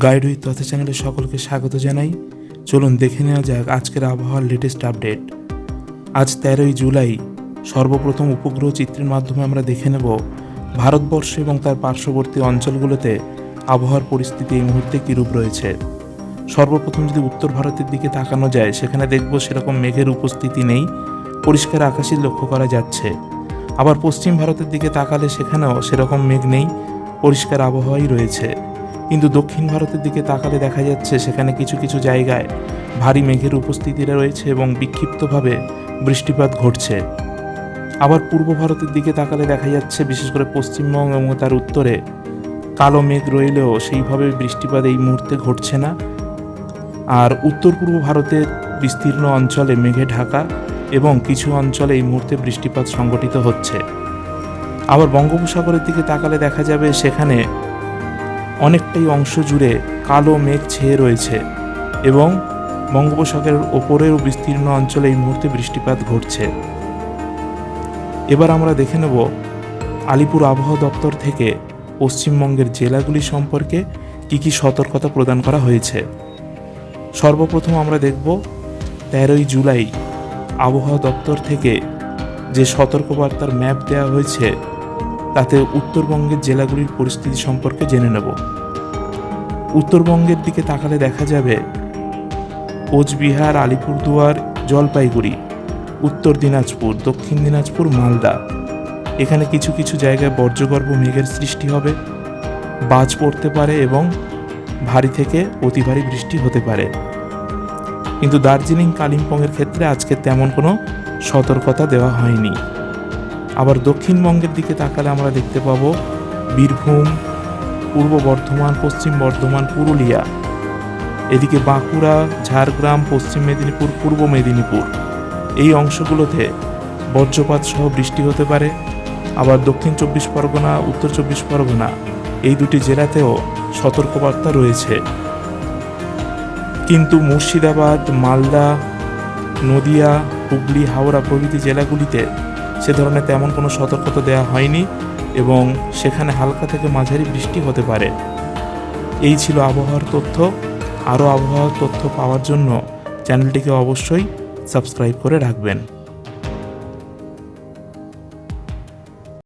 Guide with তথা চ্যানেলে সকলকে স্বাগত জানাই। চলুন দেখে নেওয়া যাক আজকের আবহাওয়ার লেটেস্ট আপডেট আজ তেরোই জুলাই, সর্বপ্রথম উপগ্রহ চিত্রের মাধ্যমে আমরা দেখে নেব ভারতবর্ষ এবং তার পার্শ্ববর্তী অঞ্চলগুলোতে আবহাওয়ার পরিস্থিতি এই মুহূর্তে কীরূপ রয়েছে। সর্বপ্রথম যদি উত্তর ভারতের দিকে তাকানো যায়, সেখানে দেখব সেরকম মেঘের উপস্থিতি নেই, পরিষ্কার আকাশই লক্ষ্য করা যাচ্ছে। আবার পশ্চিম ভারতের দিকে তাকালে সেখানেও সেরকম মেঘ নেই, পরিষ্কার আবহাওয়াই রয়েছে। কিন্তু দক্ষিণ ভারতের দিকে তাকালে দেখা যাচ্ছে সেখানে কিছু কিছু জায়গায় ভারী মেঘের উপস্থিতি রয়েছে এবং বিক্ষিপ্তভাবে বৃষ্টিপাত ঘটছে। আবার পূর্ব ভারতের দিকে তাকালে দেখা যাচ্ছে, বিশেষ করে পশ্চিমবঙ্গ এবং তার উত্তরে কালো মেঘ রইলেও সেইভাবে বৃষ্টিপাত এই মুহূর্তে ঘটছে না। আর উত্তর পূর্ব ভারতের বিস্তীর্ণ অঞ্চলে মেঘে ঢাকা এবং কিছু অঞ্চলে এই মুহূর্তে বৃষ্টিপাত সংঘটিত হচ্ছে। আবার বঙ্গোপসাগরের দিকে তাকালে দেখা যাবে সেখানে অনেকটাই অংশ জুড়ে কালো মেঘ ছেয়ে রয়েছে এবং বঙ্গোপসাগরের ওপরেও বিস্তীর্ণ অঞ্চলে এই মুহূর্তে বৃষ্টিপাত ঘটছে। এবার আমরা দেখে নেব আলিপুর আবহাওয়া দপ্তর থেকে পশ্চিমবঙ্গের জেলাগুলি সম্পর্কে কী কী সতর্কতা প্রদান করা হয়েছে। সর্বপ্রথম আমরা দেখব তেরোই জুলাই আবহাওয়া দপ্তর থেকে যে সতর্কবার্তার ম্যাপ দেওয়া হয়েছে তাতে উত্তরবঙ্গের জেলাগুলির পরিস্থিতি সম্পর্কে জেনে নেব। উত্তরবঙ্গের দিকে তাকালে দেখা যাবে কোচবিহার, আলিপুরদুয়ার, জলপাইগুড়ি, উত্তর দিনাজপুর, দক্ষিণ দিনাজপুর, মালদা। এখানে কিছু কিছু জায়গায় বর্জ্যগর্ভ মেঘের সৃষ্টি হবে। বাজ পড়তে পারে এবং ভারী থেকে অতি ভারী বৃষ্টি হতে পারে। কিন্তু দার্জিলিং, কালিম্পংয়ের ক্ষেত্রে আজকে তেমন কোনো সতর্কতা দেওয়া হয়নি। আবার দক্ষিণবঙ্গের দিকে তাকালে আমরা দেখতে পাবো বীরভূম, পূর্ব বর্ধমান, পশ্চিম বর্ধমান, পুরুলিয়া। এদিকে বাঁকুড়া, ঝাড়গ্রাম, পশ্চিম মেদিনীপুর, পূর্ব মেদিনীপুর। এই অংশগুলোতে বজ্রপাত সহ বৃষ্টি হতে পারে। আবার দক্ষিণ চব্বিশ পরগনা, উত্তর চব্বিশ পরগনা, এই দুটি জেলাতেও সতর্কবার্তা রয়েছে। কিন্তু মুর্শিদাবাদ, মালদা, নদিয়া, হুগলি, হাওড়া প্রভৃতি জেলাগুলিতে সে ধরনের তেমন কোনো সতর্কতা দেওয়া হয়নি এবং সেখানে হালকা থেকে মাঝারি বৃষ্টি হতে পারে। এই ছিল আবহাওয়ার তথ্য। আরও আবহাওয়ার তথ্য পাওয়ার জন্য চ্যানেলটিকে অবশ্যই সাবস্ক্রাইব করে রাখবেন।